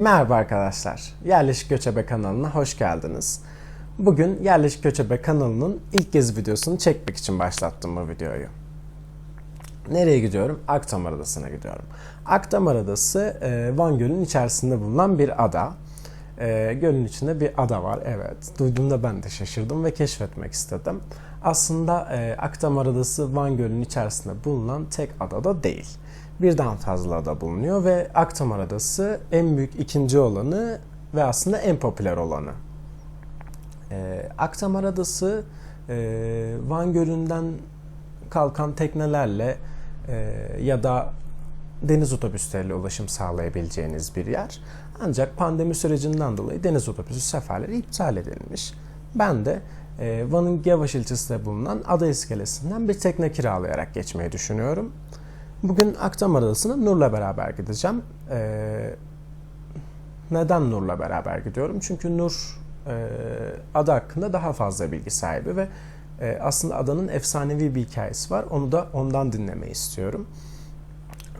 Merhaba arkadaşlar, Yerleşik Göçebe kanalına hoş geldiniz. Bugün Yerleşik Göçebe kanalının ilk gezi videosunu çekmek için başlattım bu videoyu. Nereye gidiyorum? Akdamar Adası'na gidiyorum. Akdamar Adası e, Van Gölü'nün içerisinde bulunan bir ada. E, gölün içinde bir ada var, evet. Duyduğumda ben de şaşırdım ve keşfetmek istedim. Aslında e, Akdamar Adası Van Gölü'nün içerisinde bulunan tek ada da değil birden fazla ada bulunuyor ve Akdamar Adası en büyük ikinci olanı ve aslında en popüler olanı. Ee, Akdamar Adası e, Van Gölü'nden kalkan teknelerle e, ya da deniz otobüsleriyle ulaşım sağlayabileceğiniz bir yer. Ancak pandemi sürecinden dolayı deniz otobüsü seferleri iptal edilmiş. Ben de e, Van'ın Gevaş ilçesinde bulunan ada iskelesinden bir tekne kiralayarak geçmeyi düşünüyorum. Bugün Akdamar Adası'na Nur'la beraber gideceğim. Ee, neden Nur'la beraber gidiyorum? Çünkü Nur e, ada hakkında daha fazla bilgi sahibi ve e, aslında adanın efsanevi bir hikayesi var. Onu da ondan dinlemeyi istiyorum.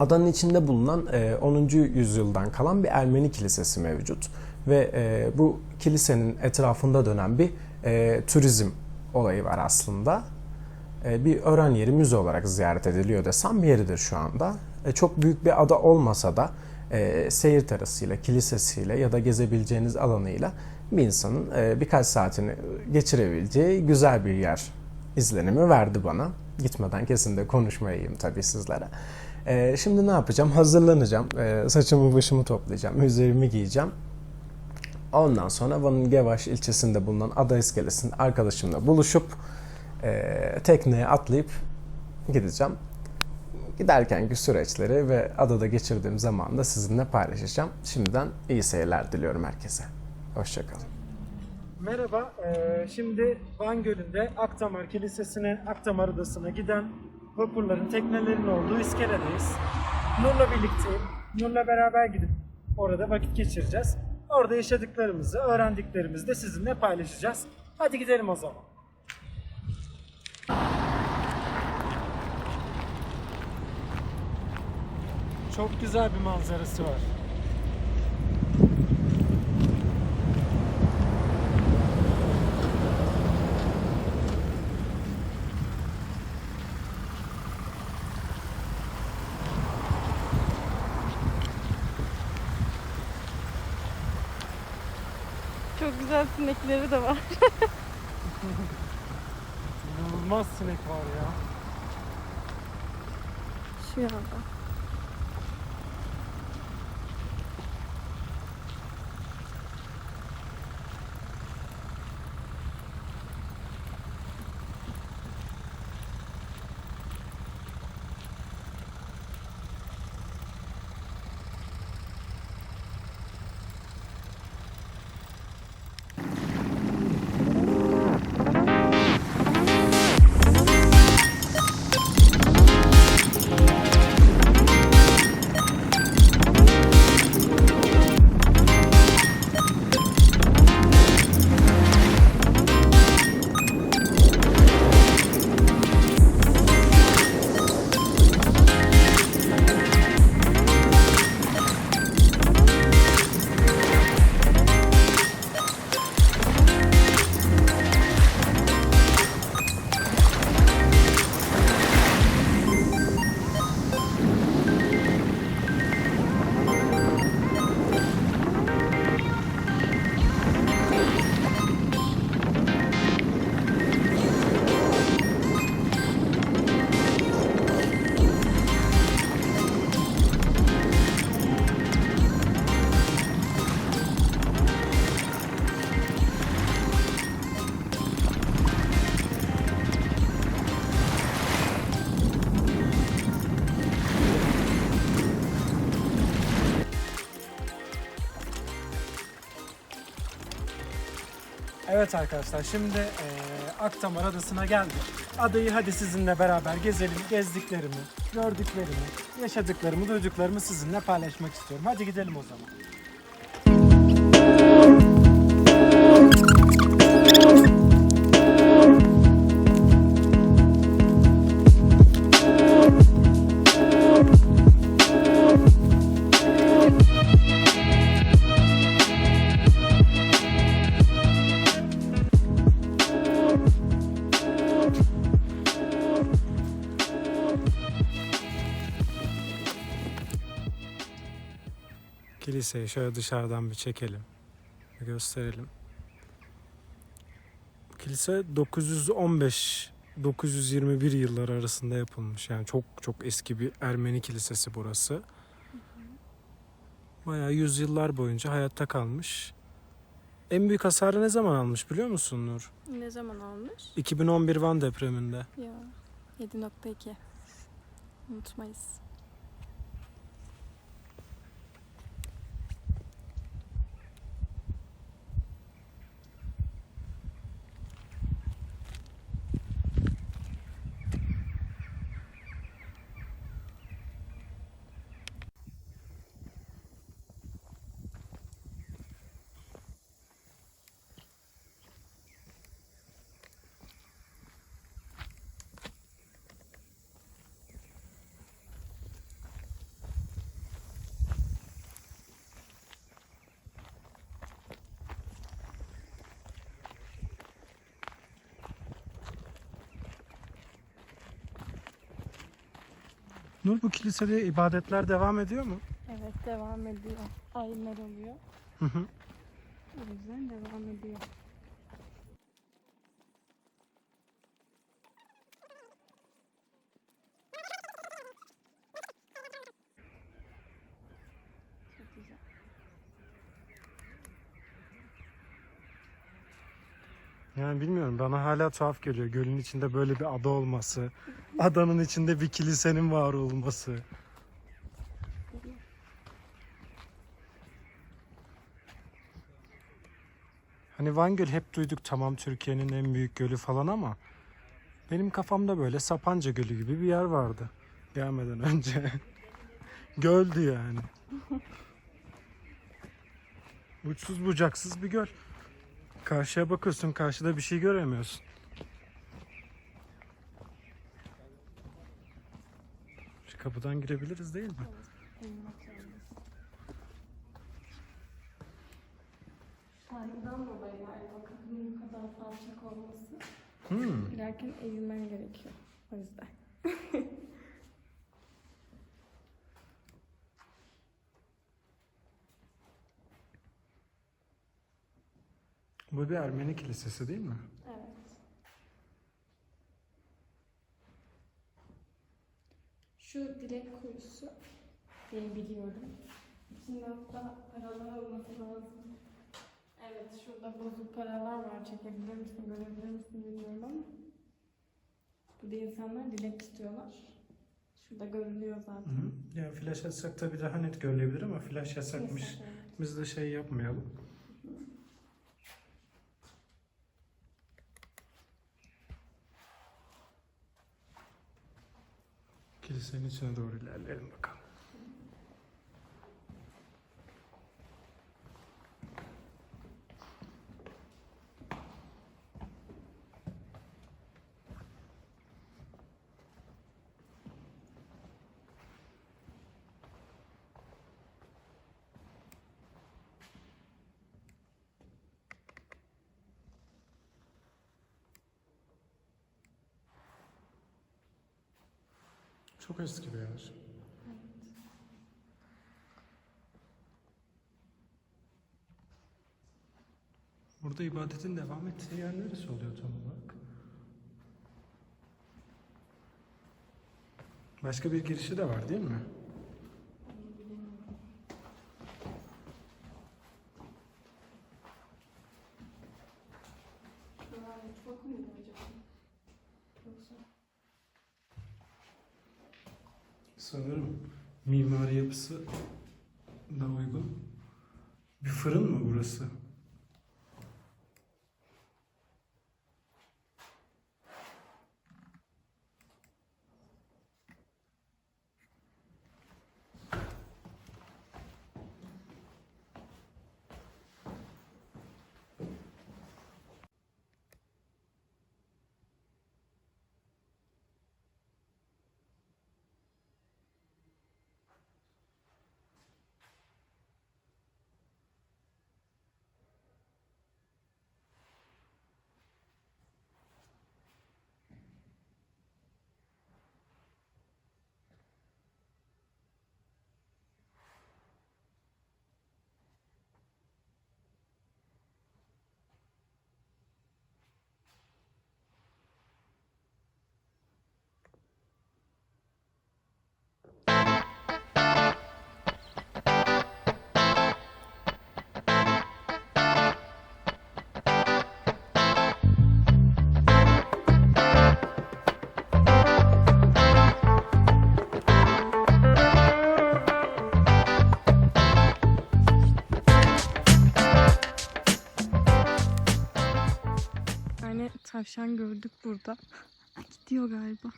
Adanın içinde bulunan e, 10. yüzyıldan kalan bir Ermeni kilisesi mevcut ve e, bu kilisenin etrafında dönen bir e, turizm olayı var aslında bir öğren yeri müze olarak ziyaret ediliyor desem yeridir şu anda. E, çok büyük bir ada olmasa da e, seyir terasıyla, kilisesiyle ya da gezebileceğiniz alanıyla bir insanın e, birkaç saatini geçirebileceği güzel bir yer izlenimi verdi bana. Gitmeden kesin de konuşmayayım tabii sizlere. E, şimdi ne yapacağım? Hazırlanacağım. E, saçımı başımı toplayacağım. Üzerimi giyeceğim. Ondan sonra Van'ın Gevaş ilçesinde bulunan ada iskelesinde arkadaşımla buluşup e, tekneye atlayıp gideceğim. Giderkenki süreçleri ve adada geçirdiğim zamanı da sizinle paylaşacağım. Şimdiden iyi seyirler diliyorum herkese. Hoşçakalın. Merhaba, eee, şimdi Van Gölü'nde Akdamar Kilisesi'ne, Akdamar Adası'na giden vapurların, teknelerin olduğu iskeledeyiz. Nur'la birlikteyim. Nur'la beraber gidip orada vakit geçireceğiz. Orada yaşadıklarımızı, öğrendiklerimizi de sizinle paylaşacağız. Hadi gidelim o zaman. Çok güzel bir manzarası var. Çok güzel sinekleri de var. İnanılmaz sinek var ya. Şu yanda. Evet arkadaşlar şimdi eee Akdamar Adası'na geldik. Adayı hadi sizinle beraber gezelim. Gezdiklerimi, gördüklerimi, yaşadıklarımı, duyduklarımı sizinle paylaşmak istiyorum. Hadi gidelim o zaman. Kiliseyi şöyle dışarıdan bir çekelim. Bir gösterelim. Kilise 915 921 yılları arasında yapılmış. Yani çok çok eski bir Ermeni kilisesi burası. Bayağı yüzyıllar boyunca hayatta kalmış. En büyük hasarı ne zaman almış biliyor musun Nur? Ne zaman almış? 2011 Van depreminde. Ya 7.2. Unutmayız. Nur bu kilisede ibadetler devam ediyor mu? Evet devam ediyor. Ayinler oluyor. Hı hı. O yüzden devam ediyor. Çok güzel. Yani bilmiyorum bana hala tuhaf geliyor. Gölün içinde böyle bir ada olması. Adanın içinde bir kilisenin var olması. Hani Van Gölü hep duyduk tamam Türkiye'nin en büyük gölü falan ama benim kafamda böyle Sapanca Gölü gibi bir yer vardı gelmeden önce. Göldü yani. Uçsuz bucaksız bir göl. Karşıya bakıyorsun, karşıda bir şey göremiyorsun. Kapıdan girebiliriz değil mi? Saygıdan dolayı galiba kapının bu kadar alçak olması. Hmm. Girerken eğilmen gerekiyor. O yüzden. Bu bir Ermeni kilisesi değil mi? Evet. Şu dilek kuyusu diye biliyorum. İçinde hatta paralar olması lazım. Evet, şurada bozuk paralar var. Çekebilir misin, görebilir misin bilmiyorum ama. Burada insanlar dilek istiyorlar. Şurada görülüyor zaten. Hı. Ya flash açsak tabii daha net görülebilir ama flash yasakmış. Yasak, evet. Biz de şey yapmayalım. Kilisenin içine doğru ilerleyelim bakalım. Çok eski bir yer. Burada ibadetin devam ettiği yer neresi oluyor tam olarak? Başka bir girişi de var değil mi? Şuralar mutfak Sanırım mimari yapısı da uygun. Bir fırın mı burası? Tavşan gördük burada. Gidiyor galiba.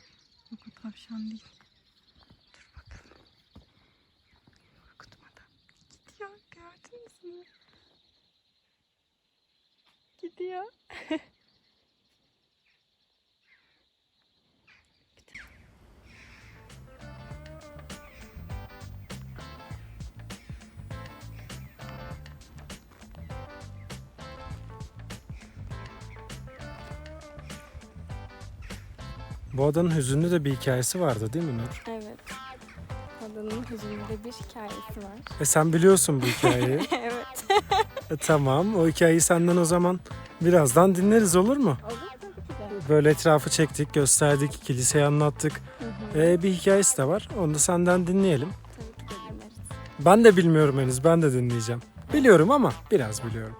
Yok o tavşan değil. Dur bakalım. Korkutmadan. Gidiyor gördünüz mü? Gidiyor. Bu adanın hüzünlü de bir hikayesi vardı değil mi Nur? Evet. Adanın hüzünlü bir hikayesi var. E sen biliyorsun bu hikayeyi. evet. e tamam o hikayeyi senden o zaman birazdan dinleriz olur mu? Olur de. Böyle etrafı çektik, gösterdik, kiliseyi anlattık. Hı hı. E, bir hikayesi de var. Onu da senden dinleyelim. Tabii ki de dinleriz. Ben de bilmiyorum henüz. Ben de dinleyeceğim. Biliyorum ama biraz biliyorum.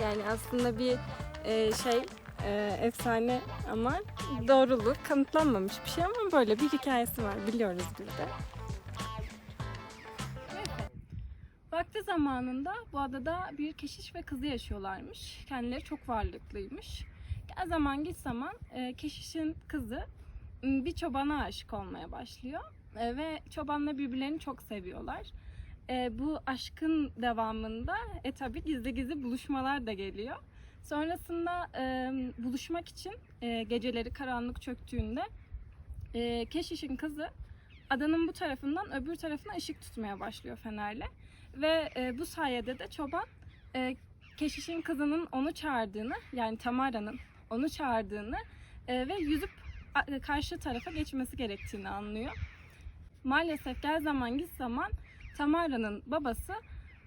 Yani aslında bir e, şey e, efsane ama doğruluğu kanıtlanmamış bir şey ama böyle bir hikayesi var biliyoruz biz de. Vakti zamanında bu adada bir keşiş ve kızı yaşıyorlarmış. Kendileri çok varlıklıymış. Gel zaman git zaman e, keşişin kızı bir çobana aşık olmaya başlıyor. E, ve çobanla birbirlerini çok seviyorlar. E, bu aşkın devamında e tabi gizli gizli buluşmalar da geliyor. Sonrasında e, buluşmak için e, geceleri karanlık çöktüğünde e, keşişin kızı adanın bu tarafından öbür tarafına ışık tutmaya başlıyor fenerle. Ve e, bu sayede de çoban e, keşişin kızının onu çağırdığını yani Tamara'nın onu çağırdığını e, ve yüzüp karşı tarafa geçmesi gerektiğini anlıyor. Maalesef gel zaman git zaman Tamara'nın babası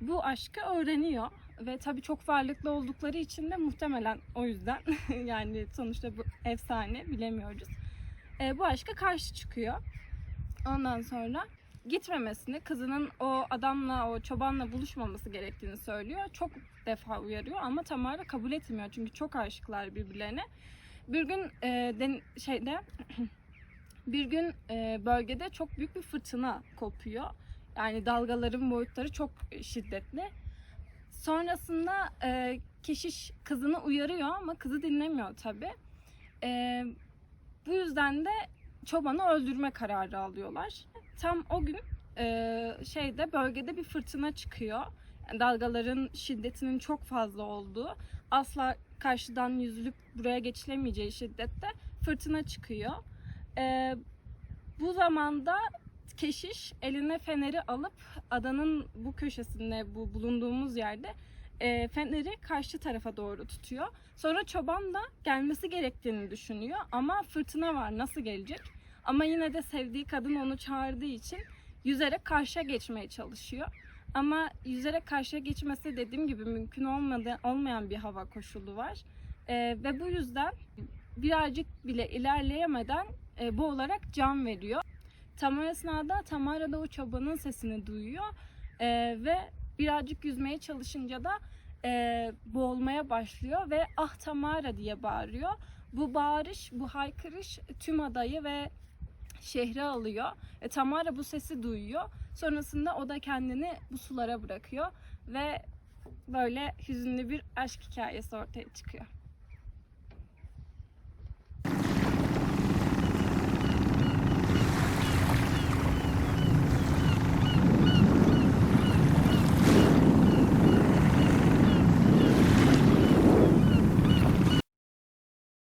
bu aşkı öğreniyor ve tabii çok varlıklı oldukları için de muhtemelen o yüzden yani sonuçta bu efsane bilemiyoruz. E, bu aşka karşı çıkıyor. Ondan sonra gitmemesini, kızının o adamla, o çobanla buluşmaması gerektiğini söylüyor. Çok defa uyarıyor ama Tamara kabul etmiyor çünkü çok aşıklar birbirlerine. Bir gün e, den, şeyde bir gün e, bölgede çok büyük bir fırtına kopuyor. Yani dalgaların boyutları çok şiddetli. Sonrasında e, keşiş kızını uyarıyor ama kızı dinlemiyor tabi. E, bu yüzden de çobanı öldürme kararı alıyorlar. Tam o gün e, şeyde bölgede bir fırtına çıkıyor. Dalgaların şiddetinin çok fazla olduğu, asla karşıdan yüzülüp buraya geçilemeyeceği şiddette fırtına çıkıyor. E, bu zamanda keşiş eline feneri alıp adanın bu köşesinde, bu bulunduğumuz yerde e, feneri karşı tarafa doğru tutuyor. Sonra çoban da gelmesi gerektiğini düşünüyor ama fırtına var nasıl gelecek? Ama yine de sevdiği kadın onu çağırdığı için yüzerek karşıya geçmeye çalışıyor. Ama yüzerek karşıya geçmesi dediğim gibi mümkün olmadı, olmayan bir hava koşulu var. E, ve bu yüzden birazcık bile ilerleyemeden e, boğularak can veriyor. Tam o esnada Tamara da o çobanın sesini duyuyor Ee, ve birazcık yüzmeye çalışınca da e, boğulmaya başlıyor ve ah Tamara diye bağırıyor. Bu bağırış, bu haykırış tüm adayı ve şehri alıyor. E, Tamara bu sesi duyuyor. Sonrasında o da kendini bu sulara bırakıyor ve böyle hüzünlü bir aşk hikayesi ortaya çıkıyor.